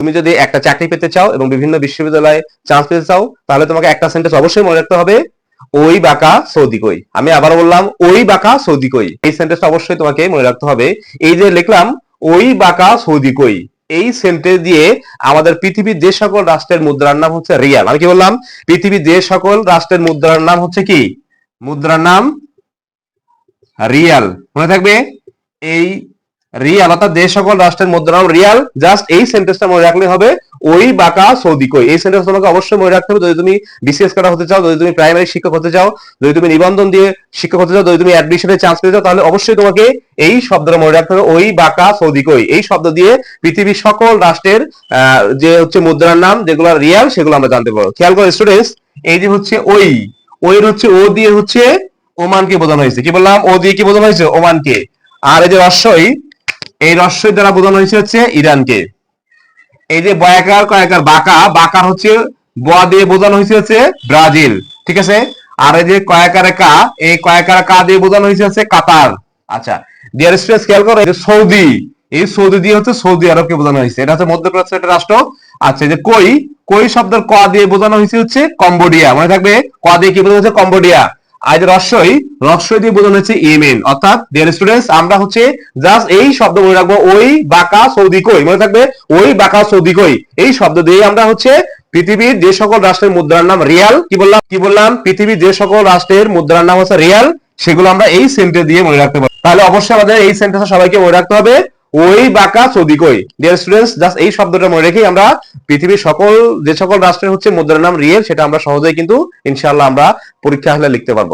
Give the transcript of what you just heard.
তুমি যদি একটা চাকরি পেতে চাও এবং বিভিন্ন বিশ্ববিদ্যালয়ে চান্স পেতে চাও, তাহলে তোমাকে একটা সেন্টেন্স অবশ্যই মনে রাখতে হবে, ওই বাঁকা সৌদি কই? আমি আবার বললাম, ওই বাঁকা সৌদি কই? এই সেন্টেন্সটা অবশ্যই তোমাকে মনে রাখতে হবে। এই যে লিখলাম, ওই বাঁকা সৌদি কই? এই সেন্টেন্স দিয়ে আমাদের পৃথিবীর যে সকল রাষ্ট্রের মুদ্রার নাম হচ্ছে রিয়াল। আমি কি বললাম? পৃথিবীর যে সকল রাষ্ট্রের মুদ্রার নাম হচ্ছে কি? মুদ্রার নাম রিয়াল। মনে থাকবে? এই রিয়াল যে সকল রাষ্ট্রের মুদ্রার নাম রিয়াল জাস্ট এই সেন্টেন্সটা মনে রাখলে হবে, ওই বাঁকা সৌদি কই। এই সেন্টেন্স তোমাকে অবশ্যই মনে রাখতে হবে। যদি তুমি বিসিএস করা হতে চাও, যদি তুমি প্রাইমারি শিক্ষক হতে চাও, যদি তুমি নিবন্ধন দিয়ে শিক্ষক হতে চাও, যদি তুমি অ্যাডমিশনের চান্স পেতে চাও, তাহলে অবশ্যই তোমাকে এই শব্দটা মনে রাখতে হবে, ওই বাঁকা সৌদি কই। এই শব্দ দিয়ে পৃথিবীর সকল রাষ্ট্রের যে হচ্ছে মুদ্রার নাম, যেগুলো রিয়াল, সেগুলো আমরা জানতে পারব। খেয়াল করো স্টুডেন্টস এই যে হচ্ছে ওই ওইর হচ্ছে ও দিয়ে হচ্ছে ওমানকে বোঝানো হয়েছে। কি বললাম? ও দিয়ে কি বোঝানো হয়েছে? ওমানকে। আর এই যে রস্যই এই রস্যই দ্বারা বোঝানো হয়েছে হচ্ছে ইরানকে। এই যে বয়াকার, কয়াকার, বাঁকা বাঁকার হচ্ছে ব দিয়ে বোঝানো হয়েছে হচ্ছে ব্রাজিল, ঠিক আছে? আর এই যে কয়াকারে কা, এই কয়াকার কা দিয়ে বোঝানো হয়েছে হচ্ছে কাতার। আচ্ছা ডিয়ার স্পেস খেয়াল করো যে সৌদি, এই সৌদি দিয়ে হচ্ছে সৌদি আরবকে বোঝানো হয়েছে। এটা হচ্ছে মধ্যপ্রাচ্যের একটা রাষ্ট্র। আচ্ছা যে কই কই শব্দের ক দিয়ে বোঝানো হয়েছে হচ্ছে কম্বোডিয়া। মনে থাকবে? ক দিয়ে কি বোঝানো হচ্ছে কম্বোডিয়া। যে রস্যই রস্যই দিয়ে বোঝানো হচ্ছে ইয়েমেন। অর্থাৎ ডিয়ার স্টুডেন্টস আমরা হচ্ছে জাস্ট এই শব্দ মনে রাখব, ওই বাঁকা সৌদি কই। মনে থাকবে, ওই বাঁকা সৌদি কই। এই শব্দ দিয়ে আমরা হচ্ছে পৃথিবীর যে সকল রাষ্ট্রের মুদ্রার নাম রিয়াল। কি বললাম? কি বললাম? পৃথিবীর যে সকল রাষ্ট্রের মুদ্রার নাম হচ্ছে রিয়াল। সেগুলো আমরা এই সেন্টেন্স দিয়ে মনে রাখতে পারি তাহলে অবশ্যই আমাদের এই সেন্টেন্স সবাইকে মনে রাখতে হবে। ওই বাঁকা সদিকই ডিয়ার স্টুডেন্টস জাস্ট এই শব্দটা মনে রেখেই আমরা পৃথিবীর সকল, যে সকল রাষ্ট্রের হচ্ছে মুদ্রার নাম রিয়েল, সেটা আমরা সহজেই কিন্তু ইনশাআল্লাহ আমরা পরীক্ষা হলে লিখতে পারব।